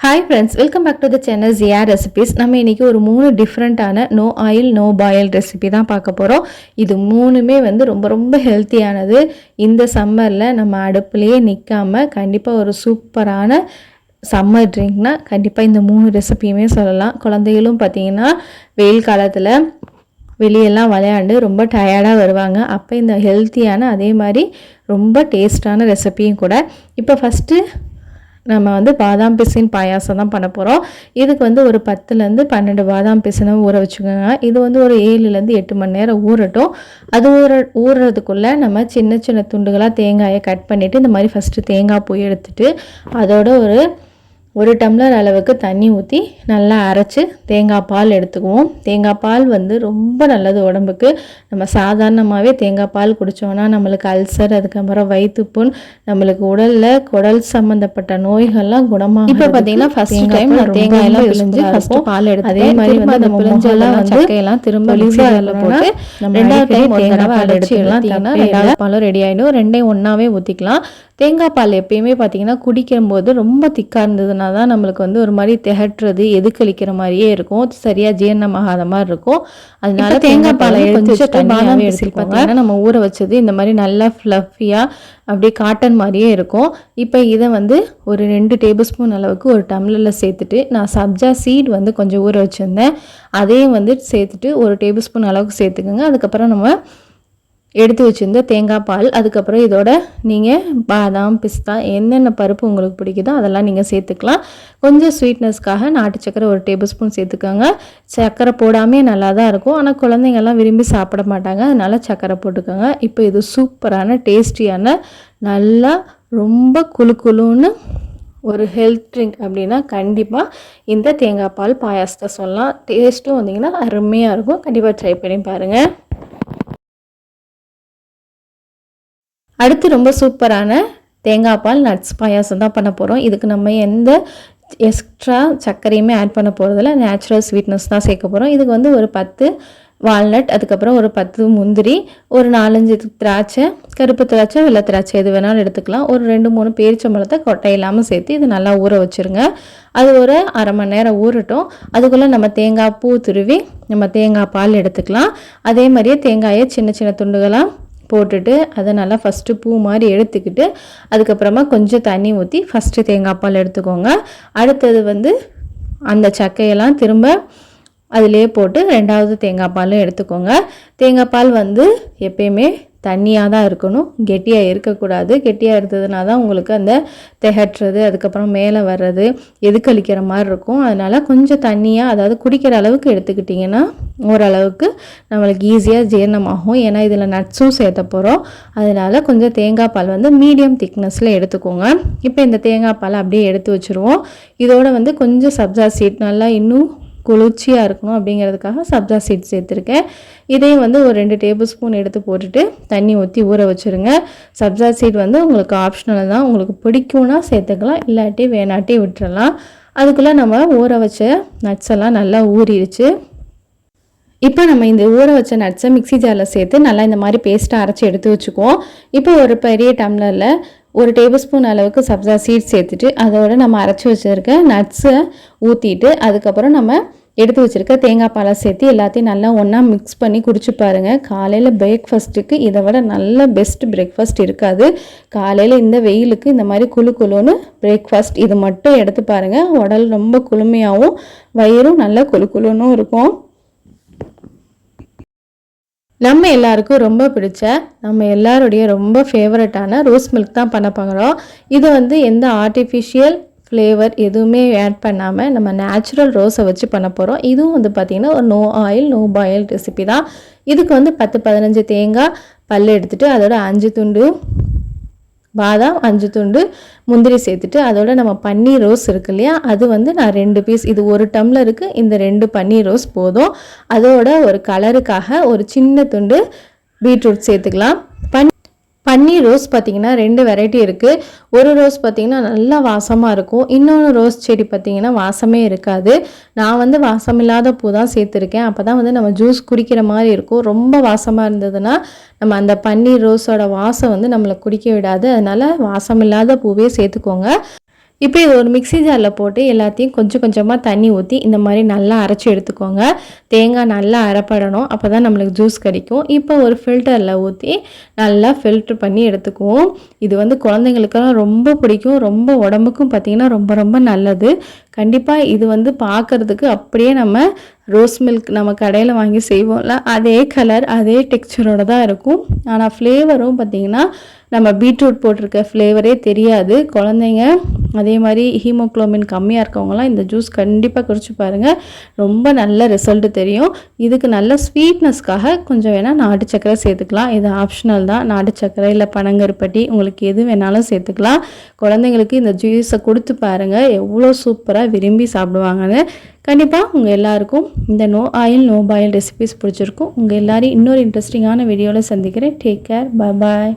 Hi friends welcome back to the channel Jiya recipes நம்ம இன்றைக்கி ஒரு மூணு டிஃப்ரெண்ட்டான no oil no boil recipe தான் பார்க்க போகிறோம் இது மூணுமே வந்து ரொம்ப ரொம்ப ஹெல்த்தியானது இந்த சம்மரில் நம்ம அடுப்புலேயே நிற்காம கண்டிப்பாக ஒரு சூப்பரான சம்மர் ட்ரிங்க்னா கண்டிப்பாக இந்த மூணு ரெசிபியுமே சொல்லலாம். குழந்தைகளும் பார்த்தீங்கன்னா வெயில் காலத்தில் வெளியெல்லாம் விளையாண்டு ரொம்ப டயர்டாக வருவாங்க. அப்போ இந்த ஹெல்த்தியான அதே மாதிரி ரொம்ப டேஸ்டான ரெசிபியும் கூட. இப்போ ஃபஸ்ட்டு நம்ம வந்து பாதாம் பிசின் பாயாசம் தான் பண்ண போகிறோம் இதுக்கு வந்து ஒரு பத்துலேருந்து பன்னெண்டு பாதாம் பிசினை ஊற வச்சுக்கோங்க. இது வந்து ஒரு ஏழுலேருந்து எட்டு மணி நேரம் ஊறட்டும். அது ஊற ஊறுறதுக்குள்ளே நம்ம சின்ன சின்ன துண்டுகளாக தேங்காயை கட் பண்ணிவிட்டு இந்த மாதிரி ஃபஸ்ட்டு தேங்காய் போய் எடுத்துட்டு அதோட ஒரு ஒரு டம்ளர் அளவுக்கு தண்ணி ஊற்றி நல்லா அரைச்சி தேங்காய் பால் எடுத்துக்குவோம். தேங்காய் பால் வந்து ரொம்ப நல்லது உடம்புக்கு. நம்ம சாதாரணமாகவே தேங்காய் பால் குடித்தோன்னா நம்மளுக்கு அல்சர் அதுக்கப்புறம் வயிற்றுப்புண் நம்மளுக்கு உடலில் குடல் சம்மந்தப்பட்ட நோய்கள்லாம் குணமாக இப்போ பார்த்தீங்கன்னா ஃபஸ்ட் டைம் நான் தேங்காயெல்லாம் பிழிஞ்சு ஃபஸ்ட்டு பால் எடுத்து அதே மாதிரி வந்து அந்த பிழிஞ்செல்லாம் வந்து சக்கையெல்லாம் திரும்ப போட்டு ரெண்டாவது டைம் தேங்காய் பால் எடுத்துக்கலாம். ரெண்டாவது பாலும் ரெடி ஆகிடும் ரெண்டையும் ஒன்றாவே ஊற்றிக்கலாம் தேங்காய் பால் எப்பயுமே பார்த்தீங்கன்னா குடிக்கும்போது ரொம்ப திக்காக இருந்ததுனா தான் நம்மளுக்கு வந்து ஒரு மாதிரி திகட்டுறது எதுக்களிக்கிற மாதிரியே இருக்கும். சரியாக ஜீரணமாகாத மாதிரி இருக்கும். அதனால தேங்காய் பாலை தனியாகவே எடுத்து பார்த்தீங்கன்னா நம்ம ஊற வச்சது இந்த மாதிரி நல்லா ஃப்ளஃபியாக அப்படியே காட்டன் மாதிரியே இருக்கும். இப்போ இதை வந்து ஒரு ரெண்டு டேபிள் ஸ்பூன் அளவுக்கு ஒரு டம்ளரில் சேர்த்துட்டு நான் சப்ஜா சீட் வந்து கொஞ்சம் ஊற வச்சுருந்தேன். அதையும் வந்து சேர்த்துட்டு ஒரு டேபிள் ஸ்பூன் அளவுக்கு சேர்த்துக்கோங்க. அதுக்கப்புறம் நம்ம எடுத்து வச்சுருந்த தேங்காய் பால் அதுக்கப்புறம் இதோட நீங்கள் பாதாம் பிஸ்தா என்னென்ன பருப்பு உங்களுக்கு பிடிக்குதோ அதெல்லாம் நீங்கள் சேர்த்துக்கலாம். கொஞ்சம் ஸ்வீட்னஸ்க்காக நாட்டு சக்கரை ஒரு டேபிள் ஸ்பூன் சேர்த்துக்கோங்க. சக்கரை போடாமே நல்லா தான் இருக்கும். ஆனால் குழந்தைங்கள்லாம் விரும்பி சாப்பிட மாட்டாங்க. அதனால் சக்கரை போட்டுக்கோங்க. இப்போ இது சூப்பரான டேஸ்டியான நல்லா ரொம்ப குழு குழுன்னு ஒரு ஹெல்த் ட்ரிங்க் அப்படின்னா கண்டிப்பாக இந்த தேங்காய் பால் பாயாசத்தை சொல்லலாம். டேஸ்ட்டும் வந்தீங்கன்னா அருமையாக இருக்கும். கண்டிப்பாக ட்ரை பண்ணி பாருங்கள் அடுத்து ரொம்ப சூப்பரான தேங்காய் பால் நட்ஸ் பாயாசம் தான் பண்ண போகிறோம் இதுக்கு நம்ம எந்த எக்ஸ்ட்ரா சர்க்கரையுமே ஆட் பண்ண போகிறதில்ல நேச்சுரல் ஸ்வீட்னஸ் தான் சேர்க்க போகிறோம் இதுக்கு வந்து ஒரு பத்து வால்நட் அதுக்கப்புறம் ஒரு பத்து முந்திரி ஒரு நாலஞ்சு திராட்சை கருப்பு திராட்சை வெள்ளை திராட்சை எது வேணாலும் எடுத்துக்கலாம். ஒரு ரெண்டு மூணு பேரிச்சம்பழத்தை கொட்டை இல்லாமல் சேர்த்து இது நல்லா ஊற வச்சுருங்க. அது ஒரு அரை மணி நேரம் ஊறட்டும். அதுக்குள்ளே நம்ம தேங்காய் பூ துருவி நம்ம தேங்காய் பால் எடுத்துக்கலாம். அதே மாதிரியே தேங்காயை சின்ன சின்ன துண்டுகளாக போட்டுட்டு அதை நல்லா ஃபஸ்ட்டு பூ மாதிரி எடுத்துக்கிட்டு அதுக்கப்புறமா கொஞ்சம் தண்ணி ஊற்றி ஃபஸ்ட்டு தேங்காய் பால் எடுத்துக்கோங்க. அடுத்தது வந்து அந்த சக்கையெல்லாம் திரும்ப அதிலே போட்டு ரெண்டாவது தேங்காய் பாலும் எடுத்துக்கோங்க. தேங்காய் பால் வந்து எப்பயுமே தண்ணியாக தான் இருக்கணும். கெட்டியாக இருக்கக்கூடாது. கெட்டியாக இருந்ததுனா தான் உங்களுக்கு அந்த திகட்டுறது அதுக்கப்புறம் மேலே வர்றது எதுக்களிக்கிற மாதிரி இருக்கும். அதனால் கொஞ்சம் தண்ணியாக அதாவது குடிக்கிற அளவுக்கு எடுத்துக்கிட்டிங்கன்னா ஓரளவுக்கு நம்மளுக்கு ஈஸியாக ஜீரணமாகும். ஏன்னா இதில் நட்ஸும் சேர்த்த போகிறோம் அதனால் கொஞ்சம் தேங்காய் பால் வந்து மீடியம் திக்னஸில் எடுத்துக்கோங்க. இப்போ இந்த தேங்காய் பால் அப்படியே எடுத்து வச்சுருவோம். இதோட வந்து கொஞ்சம் சப்ஜா சீட் நல்லா இன்னும் குளிர்ச்சியாக இருக்கணும் அப்படிங்கிறதுக்காக சப்ஜா சீட் சேர்த்துருக்கேன் இதையும் வந்து ஒரு ரெண்டு டேபிள் ஸ்பூன் எடுத்து போட்டுட்டு தண்ணி ஊற்றி ஊற வச்சுருங்க. சப்ஜா சீட் வந்து உங்களுக்கு ஆப்ஷனல் தான். உங்களுக்கு பிடிக்கும்னா சேர்த்துக்கலாம் இல்லாட்டி வேணாட்டி விட்டுறலாம். அதுக்குள்ளே நம்ம ஊற வச்ச நட்ஸ் எல்லாம் நல்லா ஊறிடுச்சு. இப்போ நம்ம இந்த ஊற வச்ச நட்ஸை மிக்சி ஜாரில் சேர்த்து நல்லா இந்த மாதிரி பேஸ்ட்டாக அரைச்சி எடுத்து வச்சுக்குவோம். இப்போ ஒரு பெரிய டம்ளரில் ஒரு டேபிள் ஸ்பூன் அளவுக்கு சப்ஜா சீட் சேர்த்துட்டு அதோட நம்ம அரைச்சி வச்சுருக்க நட்ஸை ஊற்றிட்டு அதுக்கப்புறம் நம்ம எடுத்து வச்சுருக்க தேங்காய் பாலை சேர்த்து எல்லாத்தையும் நல்லா ஒன்றா மிக்ஸ் பண்ணி குடிச்சு பாருங்கள் காலையில் பிரேக்ஃபாஸ்ட்டுக்கு இதை விட நல்ல பெஸ்ட் பிரேக்ஃபாஸ்ட் இருக்காது. காலையில் இந்த வெயிலுக்கு இந்த மாதிரி குழு குழுன்னு பிரேக்ஃபாஸ்ட் இது மட்டும் எடுத்து பாருங்கள் உடல் ரொம்ப குளுமையாகவும் வயிறும் நல்லா குழு குழுன்னும் இருக்கும். நம்ம எல்லாருக்கும் ரொம்ப பிடிச்ச நம்ம எல்லாருடைய ரொம்ப ஃபேவரட்டான ரோஸ் மில்க் தான் பண்ண போகிறோம் இது வந்து எந்த ஆர்டிஃபிஷியல் ஃப்ளேவர் எதுவுமே ஆட் பண்ணாமல் நம்ம நேச்சுரல் ரோஸை வச்சு பண்ண போகிறோம் இதுவும் வந்து பார்த்திங்கன்னா ஒரு no oil no boil recipe தான். இதுக்கு வந்து பத்து பதினஞ்சு தேங்காய் பல் எடுத்துகிட்டு அதோட அஞ்சு துண்டு பாதாம் அஞ்சு துண்டு முந்திரி சேர்த்துட்டு அதோட நம்ம பன்னீர் ரோஸ் இருக்கு இல்லையா? அது வந்து நான் ரெண்டு பீஸ் இது ஒரு டம்ளருக்கு இந்த ரெண்டு பன்னீர் ரோஸ் போதும். அதோட ஒரு கலருக்காக ஒரு சின்ன துண்டு பீட்ரூட் சேர்த்துக்கலாம். பன்னீர் பன்னீர் ரோஸ் பார்த்திங்கன்னா ரெண்டு வெரைட்டி இருக்குது ஒரு ரோஸ் பார்த்திங்கன்னா நல்லா வாசமாக இருக்கும். இன்னொன்று ரோஸ் செடி பார்த்திங்கன்னா வாசமே இருக்காது. நான் வந்து வாசம் இல்லாத பூ தான் சேர்த்துருக்கேன். அப்போ தான் வந்து நம்ம ஜூஸ் குடிக்கிற மாதிரி இருக்கும். ரொம்ப வாசமாக இருந்ததுன்னா நம்ம அந்த பன்னீர் ரோஸோட வாசம் வந்து நம்மளை குடிக்க விடாது. அதனால் வாசம் இல்லாத பூவே சேர்த்துக்கோங்க. இப்போ இது ஒரு மிக்ஸி ஜாரில் போட்டு எல்லாத்தையும் கொஞ்சம் கொஞ்சமாக தண்ணி ஊற்றி இந்த மாதிரி நல்லா அரைச்சி எடுத்துக்கோங்க. தேங்காய் நல்லா அரைப்படணும். அப்போ தான் நம்மளுக்கு ஜூஸ் கிடைக்கும். இப்போ ஒரு ஃபில்டரில் ஊற்றி நல்லா ஃபில்ட்ரு பண்ணி எடுத்துக்குவோம். இது வந்து குழந்தைங்களுக்கெல்லாம் ரொம்ப பிடிக்கும். ரொம்ப உடம்புக்கும் பார்த்திங்கன்னா ரொம்ப ரொம்ப நல்லது. கண்டிப்பாக இது வந்து பார்க்குறதுக்கு அப்படியே நம்ம ரோஸ் மில்க் நம்ம கடையில் வாங்கி செய்வோம்ல அதே கலர் அதே டெக்ஸ்சரோட தான் இருக்கும். ஆனால் ஃப்ளேவரும் பார்த்திங்கன்னா நம்ம பீட்ரூட் போட்டிருக்க ஃப்ளேவரே தெரியாது. குழந்தைங்க அதே மாதிரி ஹீமோக்ளோமின் கம்மியாக இருக்கவங்களாம் இந்த ஜூஸ் கண்டிப்பாக குடிச்சு பாருங்கள் ரொம்ப நல்ல ரிசல்ட்டு தெரியும். இதுக்கு நல்ல ஸ்வீட்னஸ்க்காக கொஞ்சம் வேணால் நாட்டு சக்கரை சேர்த்துக்கலாம். இது ஆப்ஷனல் தான். நாட்டு சக்கரை இல்லை பனங்கருப்பட்டி உங்களுக்கு எது வேணாலும் சேர்த்துக்கலாம். குழந்தைங்களுக்கு இந்த ஜூஸை கொடுத்து பாருங்கள் எவ்வளோ சூப்பராக விரும்பி சாப்பிடுவாங்கன்னு கண்டிப்பாக உங்கள் எல்லாருக்கும் இந்த no oil no boil recipes பிடிச்சிருக்கும். உங்கள் எல்லோரையும் இன்னொரு இன்ட்ரெஸ்டிங்கான வீடியோவில் சந்திக்கிறேன். Take care bye